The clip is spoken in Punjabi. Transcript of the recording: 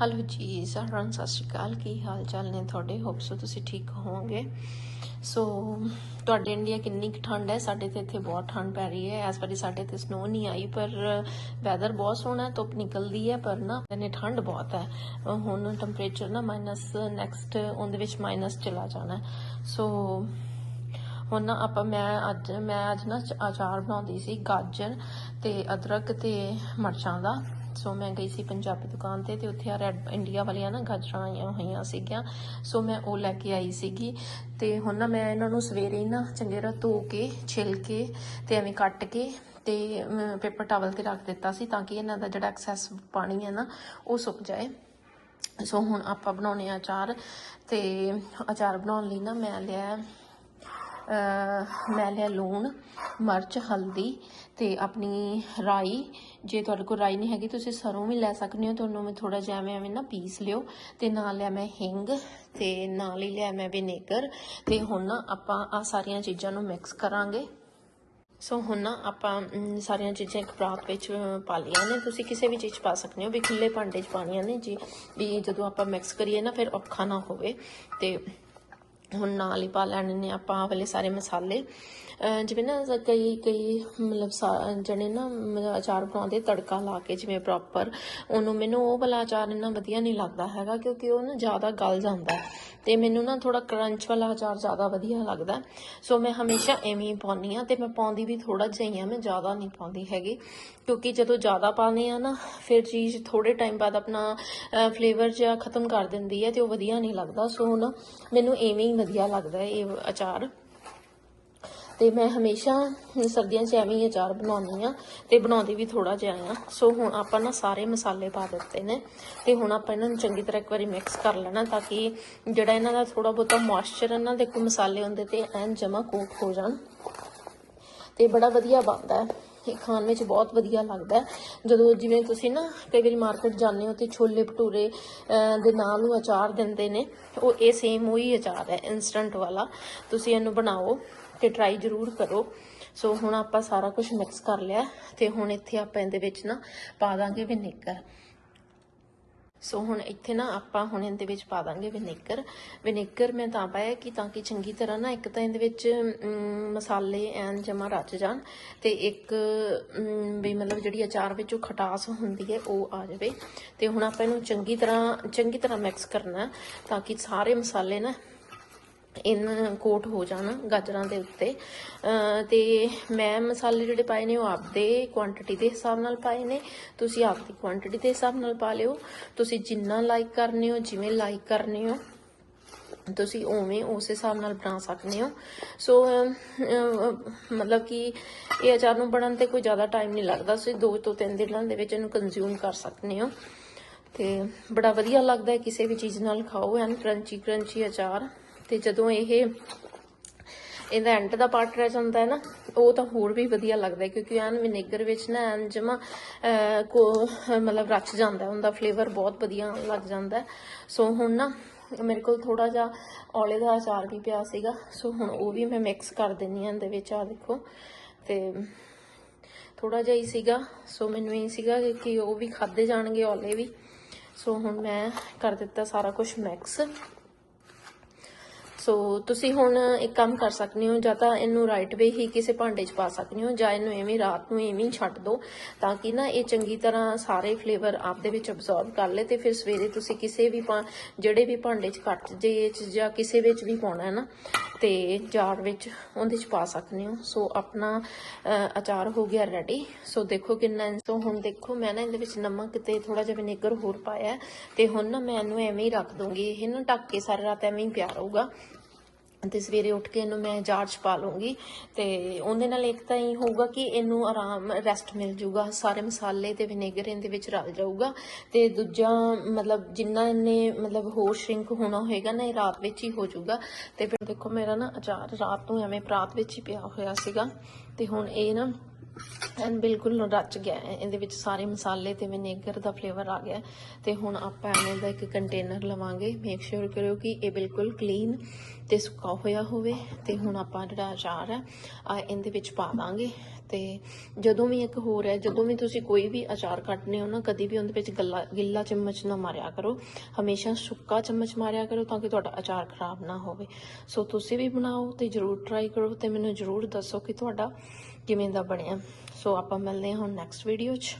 ਹੈਲੋ ਜੀ, ਸਾਰਿਆਂ ਸਤਿ ਸ਼੍ਰੀ ਅਕਾਲ। ਕੀ ਹਾਲ ਚਾਲ ਨੇ ਤੁਹਾਡੇ? ਹੋਪ ਸੋ ਤੁਸੀਂ ਠੀਕ ਹੋਵੋਗੇ। ਸੋ, ਤੁਹਾਡੇ ਇੰਡੀਆ ਕਿੰਨੀ ਕੁ ਠੰਡ ਹੈ? ਸਾਡੇ ਤੇ ਇੱਥੇ ਬਹੁਤ ਠੰਡ ਪੈ ਰਹੀ ਹੈ। ਇਸ ਵਾਰੀ ਸਾਡੇ ਤੇ ਸਨੋ ਨਹੀਂ ਆਈ, ਪਰ ਵੈਦਰ ਬਹੁਤ ਸੋਹਣਾ ਧੁੱਪ ਨਿਕਲਦੀ ਹੈ, ਪਰ ਨਾ ਇਹਨੇ ਠੰਡ ਬਹੁਤ ਹੈ। ਹੁਣ ਟੈਂਪਰੇਚਰ ਨਾ ਮਾਈਨਸ ਨੈਕਸਟ ਉਹਦੇ ਵਿੱਚ ਮਾਈਨਸ ਚਲਾ ਜਾਣਾ ਸੋ, ਹੁਣ ਨਾ ਆਪਾਂ, ਮੈਂ ਅੱਜ ਮੈਂ ਅੱਜ ਨਾ ਚ- ਅਚਾਰ ਬਣਾਉਂਦੀ ਸੀ, ਗਾਜਰ ਤੇ ਅਦਰਕ ਤੇ ਮਿਰਚਾਂ ਦਾ। ਸੋ ਮੈਂ ਗਈ ਸੀ ਪੰਜਾਬੀ ਦੁਕਾਨ ਤੇ ਤੇ ਉੱਥੇ ਆ ਰੈਡ ਇੰਡੀਆ ਵਾਲੀਆਂ ਨਾ ਗਾਜਰਾਂ ਆਈਆਂ ਹੋਈਆਂ ਸੀਗੀਆਂ। ਸੋ ਮੈਂ ਉਹ ਲੈ ਕੇ ਆਈ ਸੀਗੀ ਤੇ ਹੁਣ ਨਾ ਮੈਂ ਇਹਨਾਂ ਨੂੰ ਸਵੇਰੇ ਹੀ ਨਾ ਚੰਗੀ ਤਰ੍ਹਾਂ ਧੋ ਕੇ, ਛਿਲ ਕੇ ਤੇ ਐਵੇਂ ਕੱਟ ਕੇ ਤੇ ਪੇਪਰ ਟਾਵਲ ਤੇ ਰੱਖ ਦਿੱਤਾ ਸੀ ਤਾਂ ਕਿ ਇਹਨਾਂ ਦਾ ਜਿਹੜਾ ਐਕਸੈਸ ਪਾਣੀ ਹੈ ਨਾ ਉਹ ਸੁੱਕ ਜਾਏ। ਸੋ ਹੁਣ ਆਪਾਂ ਬਣਾਉਣੇ ਆ ਅਚਾਰ ਤੇ ਅਚਾਰ ਬਣਾਉਣ ਲਈ ਨਾ ਮੈਂ ਲਿਆ ਲੈ ਲਿਆ ਲੂਣ, ਮਿਰਚ, ਹਲਦੀ ਤੇ ਆਪਣੀ ਰਾਈ। ਜੇ ਤੁਹਾਡੇ ਕੋਲ ਰਾਈ ਨਹੀਂ ਹੈਗੀ, ਤੁਸੀਂ ਸਰੋਂ ਵੀ ਲੈ ਸਕਦੇ ਹੋ। ਤੁਹਾਨੂੰ ਮੈਂ ਥੋੜਾ ਜਿਹਾ ਐਵੇਂ ਐਵੇਂ ਨਾ ਪੀਸ ਲਿਓ ਤੇ ਨਾਲ ਲਿਆ ਮੈਂ ਹਿੰਗ ਤੇ ਨਾਲ ਹੀ ਲਿਆ ਮੈਂ ਵਿਨੇਗਰ। ਤੇ ਹੁਣ ਨਾ ਆਪਾਂ ਆ ਸਾਰੀਆਂ ਚੀਜ਼ਾਂ ਨੂੰ ਮਿਕਸ ਕਰਾਂਗੇ। ਸੋ ਹੁਣ ਨਾ ਆਪਾਂ ਸਾਰੀਆਂ ਚੀਜ਼ਾਂ ਇੱਕ ਪਰਾਤ ਵਿੱਚ ਪਾ ਲਈਆਂ ਨੇ। ਤੁਸੀਂ ਕਿਸੇ ਵੀ ਚੀਜ਼ 'ਚ ਪਾ ਸਕਦੇ ਹੋ, ਵੀ ਖੁੱਲੇ ਭਾਂਡੇ 'ਚ ਪਾਣੀਆਂ ਨੇ ਜੀ। ਵੀ ਜਦੋਂ ਆਪਾਂ ਮਿਕਸ ਕਰੀਏ ਨਾ, ਫਿਰ ਔਖਾ ਨਾ ਹੋਵੇ। ਤੇ ਹੁਣ ਨਾਲ ਹੀ ਪਾ ਲੈਣੇ ਨੇ ਆਪਾਂ ਆਹ ਵਾਲੇ ਸਾਰੇ ਮਸਾਲੇ। ਜਿਵੇਂ ਨਾ ਕਈ ਕਈ ਮਤਲਬ ਸਾ- ਜਿਹੜੇ ਨਾ ਅਚਾਰ ਬਣਾਉਂਦੇ ਤੜਕਾ ਲਾ ਕੇ ਜਿਵੇਂ ਪ੍ਰੋਪਰ ਉਹਨੂੰ ਮੈਨੂੰ ਉਹ ਵਾਲਾ ਅਚਾਰ ਇੰਨਾ ਵਧੀਆ ਨਹੀਂ ਲੱਗਦਾ ਹੈਗਾ ਕਿਉਂਕਿ ਉਹ ਨਾ ਜ਼ਿਆਦਾ ਗਲ ਜਾਂਦਾ ਹੈ। ਤੇ ਮੈਨੂੰ ਨਾ ਥੋੜਾ ਕਰੰਚ ਵਾਲਾ ਅਚਾਰ ਜ਼ਿਆਦਾ ਵਧੀਆ ਲੱਗਦਾ ਸੋ ਮੈਂ ਹਮੇਸ਼ਾ ਐਵੇਂ ਹੀ ਪਾਉਂਦੀ ਆ ਤੇ ਮੈਂ ਪਾਉਂਦੀ ਵੀ ਥੋੜਾ ਜਿਹਾ ਹੀ ਮੈਂ ਜ਼ਿਆਦਾ ਨਹੀਂ ਪਾਉਂਦੀ ਹੈਗੀ। ਕਿਉਂਕਿ ਜਦੋਂ ਜ਼ਿਆਦਾ ਪਾਉਂਦੇ ਆ ਨਾ, ਫਿਰ ਚੀਜ਼ ਥੋੜੇ ਟਾਈਮ ਬਾਅਦ ਆਪਣਾ ਫਲੇਵਰ ਜਿਹਾ ਖਤਮ ਕਰ ਦਿੰਦੀ ਹੈ ਤੇ ਉਹ ਵਧੀਆ ਨਹੀਂ ਲੱਗਦਾ। ਸੋ ਨਾ ਮੈਨੂੰ ਐਵੇਂ ਹੀ ਵਧੀਆ ਲੱਗਦਾ ਇਹ ਅਚਾਰ। ਤੇ ਮੈਂ ਹਮੇਸ਼ਾ ਸਰਦੀਆਂ 'ਚ ਐਵੇਂ ਹੀ ਅਚਾਰ ਬਣਾਉਂਦੀ ਆ ਤੇ ਬਣਾਉਂਦੀ ਵੀ ਥੋੜਾ ਜਿਹਾ ਆ ਸੋ ਹੁਣ ਆਪਾਂ ਨਾ ਸਾਰੇ ਮਸਾਲੇ ਪਾ ਦਿੱਤੇ ਨੇ ਤੇ ਹੁਣ ਆਪਾਂ ਇਹਨਾਂ ਨੂੰ ਚੰਗੀ ਤਰ੍ਹਾਂ ਇੱਕ ਵਾਰੀ ਮਿਕਸ ਕਰ ਲੈਣਾ ਤਾਂ ਕਿ ਜਿਹੜਾ ਇਹਨਾਂ ਦਾ ਥੋੜਾ ਬਹੁਤਾ ਮੋਇਸਚਰ ਇਹਨਾਂ ਦੇ ਕੋ ਮਸਾਲੇ ਹੁੰਦੇ ਤੇ ਐਨ ਜਮਾ ਕੋਟ ਹੋ ਜਾਣ। ਤੇ ਬੜਾ ਵਧੀਆ ਬਣਦਾ ਹੈ। ਇਹ ਖਾਣ ਵਿੱਚ ਬਹੁਤ ਵਧੀਆ ਲੱਗਦਾ ਜਦੋਂ ਜਿਵੇਂ ਤੁਸੀਂ ਨਾ ਕਈ ਵਾਰੀ ਮਾਰਕੀਟ ਜਾਂਦੇ ਹੋ ਤੇ ਛੋਲੇ ਭਟੂਰੇ ਦੇ ਨਾਲ ਉਹ ਅਚਾਰ ਦਿੰਦੇ ਨੇ, ਉਹ ਇਹ ਸੇਮ ਉਹੀ ਅਚਾਰ ਹੈ ਇਨਸਟੈਂਟ ਵਾਲਾ। ਤੁਸੀਂ ਇਹਨੂੰ ਬਣਾਓ ਤੇ ਟਰਾਈ ਜ਼ਰੂਰ ਕਰੋ। ਸੋ ਹੁਣ ਆਪਾਂ ਸਾਰਾ ਕੁਝ ਮਿਕਸ ਕਰ ਲਿਆ ਤੇ ਹੁਣ ਇੱਥੇ ਆਪਾਂ ਇਹਦੇ ਵਿੱਚ ਨਾ ਪਾ ਦਾਂਗੇ ਵਿਨੇਗਰ ਸੋ ਹੁਣ ਇੱਥੇ ਨਾ ਆਪਾਂ ਹੁਣ ਇਹਦੇ ਵਿੱਚ ਪਾ ਦਾਂਗੇ ਵਿਨੇਗਰ। ਵਿਨੇਗਰ ਮੈਂ ਤਾਂ ਪਾਇਆ ਕਿ ਤਾਂ ਕਿ ਚੰਗੀ ਤਰ੍ਹਾਂ ਨਾ ਇੱਕ ਤਾਂ ਇਹਦੇ ਵਿੱਚ ਮਸਾਲੇ ਐਨ ਜਮਾ ਰਚ ਜਾਣ ਤੇ ਇੱਕ ਵੀ ਮਤਲਬ ਜਿਹੜੀ ਅਚਾਰ ਵਿੱਚ ਉਹ ਖਟਾਸ ਹੁੰਦੀ ਹੈ, ਉਹ ਆ ਜਾਵੇ। ਤੇ ਹੁਣ ਆਪਾਂ ਇਹਨੂੰ ਚੰਗੀ ਤਰ੍ਹਾਂ ਚੰਗੀ ਤਰ੍ਹਾਂ ਮਿਕਸ ਕਰਨਾ ਤਾਂ ਕਿ ਸਾਰੇ ਮਸਾਲੇ ਨਾ ਇਨ ਕੋਟ ਹੋ ਜਾਣ ਗਾਜਰਾਂ ਦੇ ਉੱਤੇ। ਅਹ ਤੇ ਮੈਂ ਮਸਾਲੇ ਜਿਹੜੇ ਪਾਏ ਨੇ ਉਹ ਆਪਦੇ ਕੁਆਂਟੀਟੀ ਦੇ ਹਿਸਾਬ ਨਾਲ ਪਾਏ ਨੇ। ਤੁਸੀਂ ਆਪਦੀ ਕੁਆਂਟੀਟੀ ਦੇ ਹਿਸਾਬ ਨਾਲ ਪਾ ਲਿਓ। ਤੁਸੀਂ ਜਿੰਨਾ ਲਾਈਕ ਕਰਨੇ ਹੋ, ਜਿਵੇਂ ਲਾਈਕ ਕਰਨੇ ਹੋ, ਤੁਸੀਂ ਉਵੇਂ ਉਸ ਹਿਸਾਬ ਨਾਲ ਬਣਾ ਸਕਦੇ ਹੋ। ਸੋ ਮਤਲਬ ਕਿ ਇਹ ਅਚਾਰ ਨੂੰ ਬਣਨ ਤੇ ਕੋਈ ਜ਼ਿਆਦਾ ਟਾਈਮ ਨਹੀਂ ਲੱਗਦਾ। ਤੁਸੀਂ 2 ਤੋਂ 3 ਦਿਨਾਂ ਦੇ ਵਿੱਚ ਇਹਨੂੰ ਕੰਜ਼ਿਊਮ ਕਰ ਸਕਦੇ ਹੋ। ਤੇ ਬੜਾ ਵਧੀਆ ਲੱਗਦਾ ਹੈ ਕਿਸੇ ਵੀ ਚੀਜ਼ ਨਾਲ ਖਾਓ। ਐਨ ਕਰੰਚੀ ਕਰੰਚੀ ਅਚਾਰ। ਤੇ ਜਦੋਂ ਇਹ ਇਹਦਾ ਐਂਡ ਦਾ ਪਾਰਟ ਰਹਿ ਜਾਂਦਾ ਹੈ ਨਾ ਉਹ ਤਾਂ ਹੋਰ ਵੀ ਵਧੀਆ ਲੱਗਦਾ ਕਿਉਂਕਿ ਐਨ ਵਿਨੇਗਰ ਵਿੱਚ ਨਾ ਐਨ ਜਮਾ ਕੋ ਮਤਲਬ ਰਚ ਜਾਂਦਾ ਹੈ, ਉਹਦਾ ਫਲੇਵਰ ਬਹੁਤ ਵਧੀਆ ਲੱਗ ਜਾਂਦਾ ਸੋ ਹੁਣ ਨਾ ਮੇਰੇ ਕੋਲ ਥੋੜਾ ਜਿਹਾ ਔਲੇ ਦਾ ਅਚਾਰ ਵੀ ਪਿਆ ਸੀਗਾ ਸੋ ਹੁਣ ਉਹ ਵੀ ਮੈਂ ਮਿਕਸ ਕਰ ਦਿੰਨੀ ਹਾਂ ਇਹਦੇ ਵਿੱਚ ਆ ਦੇਖੋ। ਤੇ ਥੋੜਾ ਜਿਹਾ ਹੀ ਸੀਗਾ ਸੋ ਮੈਨੂੰ ਇਹ ਸੀਗਾ ਕਿ- ਕਿ ਉਹ ਵੀ ਖਾਦੇ ਜਾਣਗੇ ਔਲੇ ਵੀ। ਸੋ ਹੁਣ ਮੈਂ ਕਰ ਦਿੱਤਾ ਸਾਰਾ ਕੁਝ ਮਿਕਸ ਸੋ ਤੁਸੀਂ ਹੁਣ ਇੱਕ ਕੰਮ ਕਰ ਸਕਦੇ ਹੋ, ਜਾਂ ਤਾਂ ਇਹਨੂੰ ਰਾਈਟ ਵੇ ਹੀ ਕਿਸੇ ਭਾਂਡੇ 'ਚ ਪਾ ਸਕਦੇ ਹੋ, ਜਾਂ ਇਹਨੂੰ ਐਵੇਂ ਰਾਤ ਨੂੰ ਐਵੇਂ ਹੀ ਛੱਡ ਦਿਓ ਤਾਂ ਕਿ ਨਾ ਇਹ ਚੰਗੀ ਤਰ੍ਹਾਂ ਸਾਰੇ ਫਲੇਵਰ ਆਪਦੇ ਵਿੱਚ ਅਬਜ਼ੌਰਬ ਕਰ ਲੇ, ਤੇ ਫਿਰ ਸਵੇਰੇ ਤੁਸੀਂ ਕਿਸੇ ਵੀ ਭਾ- ਜਿਹੜੇ ਵੀ ਭਾਂਡੇ 'ਚ ਕੱਟ ਜੇ 'ਚ, ਜਾਂ ਕਿਸੇ ਵਿੱਚ ਵੀ ਪਾਉਣਾ ਹੈ ਨਾ, ਤੇ ਜਾਰ ਵਿੱਚ ਉਹਦੇ 'ਚ ਪਾ ਸਕਦੇ ਹੋ। ਸੋ ਆਪਣਾ ਅਚਾਰ ਹੋ ਗਿਆ ਰੈਡੀ ਸੋ ਦੇਖੋ ਕਿੰਨਾ ਸੋ ਹੁਣ ਦੇਖੋ, ਮੈਂ ਨਾ ਇਹਦੇ ਵਿੱਚ ਨਮਕ ਤੇ ਥੋੜਾ ਜਿਹਾ ਵਿਨੇਗਰ ਹੋਰ ਪਾਇਆ ਹੈ, ਤੇ ਹੁਣ ਨਾ ਮੈਂ ਇਹਨੂੰ ਐਵੇਂ ਹੀ ਰੱਖ ਦੂੰਗੀ ਇਹਨੂੰ ਢੱਕ ਕੇ ਸਾਰੀ ਰਾਤ ਐਵੇਂ ਹੀ ਪਿਆ ਰਹੂਗਾ। ਤੇ ਸਵੇਰੇ ਉੱਠ ਕੇ ਇਹਨੂੰ ਮੈਂ ਜਾਰ ਚ ਪਾ ਲੂੰਗੀ ਤੇ ਉਹਦੇ ਨਾਲ ਇੱਕ ਤਾਂ ਇਹ ਹੋਊਗਾ ਕਿ ਇਹਨੂੰ ਆਰਾਮ ਰੈਸਟ ਮਿਲ ਜਾਊਗਾ, ਸਾਰੇ ਮਸਾਲੇ ਤੇ ਵਿਨੇਗਰ ਇਹਦੇ ਵਿੱਚ ਰਲ ਜਾਊਗਾ ਤੇ ਦੂਜਾ ਮਤਲਬ ਜਿੰਨਾ ਇਹਨੇ ਮਤਲਬ ਹੋਰ ਸ਼ਰਿੰਕ ਹੋਣਾ ਹੋਏਗਾ ਨਾ, ਇਹ ਰਾਤ ਵਿੱਚ ਹੀ ਹੋ ਜਾਊਗਾ ਤੇ ਫਿਰ ਦੇਖੋ ਮੇਰਾ ਨਾ ਅਚਾਰ ਰਾਤ ਨੂੰ ਐਵੇਂ ਪ੍ਰਾਤ ਵਿੱਚ ਹੀ ਪਿਆ ਹੋਇਆ ਸੀਗਾ ਤੇ ਹੁਣ ਇਹ ਨਾ ਐਂਡ ਬਿਲਕੁਲ ਰਚ ਗਿਆ ਇਹਦੇ ਵਿੱਚ ਸਾਰੇ ਮਸਾਲੇ ਤੇ ਵਿਨੇਗਰ ਦਾ ਫਲੇਵਰ ਆ ਗਿਆ ਹੈ। ਤੇ ਹੁਣ ਆਪਾਂ ਐਵੇਂ ਦਾ ਇੱਕ ਕੰਟੇਨਰ ਲਵਾਂਗੇ। ਮੇਕ ਸ਼ੋਰ ਕਰਿਓ ਕਿ ਇਹ ਬਿਲਕੁਲ ਕਲੀਨ ਤੇ ਸੁੱਕਾ ਹੋਇਆ ਹੋਵੇ। ਤੇ ਹੁਣ ਆਪਾਂ ਜਿਹੜਾ ਅਚਾਰ ਹੈ, ਆ ਇਹਦੇ ਵਿੱਚ ਪਾ ਦਾਂਗੇ। ਤੇ ਜਦੋਂ ਵੀ ਇੱਕ ਹੋਰ ਹੈ, ਜਦੋਂ ਵੀ ਤੁਸੀਂ ਕੋਈ ਵੀ ਅਚਾਰ ਕੱਟਨੇ ਹੋ ਨਾ, ਕਦੀ ਵੀ ਉਹਦੇ ਵਿੱਚ ਗੱਲਾ, ਗਿੱਲਾ ਚਮਚ ਨਾ ਮਾਰਿਆ ਕਰੋ। ਹਮੇਸ਼ਾ ਸੁੱਕਾ ਚਮਚ ਮਾਰਿਆ ਕਰੋ ਤਾਂ ਕਿ ਤੁਹਾਡਾ ਅਚਾਰ ਖਰਾਬ ਨਾ ਹੋਵੇ। ਸੋ ਤੁਸੀਂ ਵੀ ਬਣਾਓ ਤੇ ਜਰੂਰ ਟਰਾਈ ਕਰੋ ਤੇ ਮੈਨੂੰ ਜਰੂਰ ਦੱਸੋ ਕਿ ਤੁਹਾਡਾ ਕਿਵੇਂ ਦਾ ਬਣਿਆ। ਸੋ ਆਪਾਂ ਮਿਲਦੇ ਹਾਂ ਹੁਣ ਨੈਕਸਟ ਵੀਡੀਓ 'ਚ।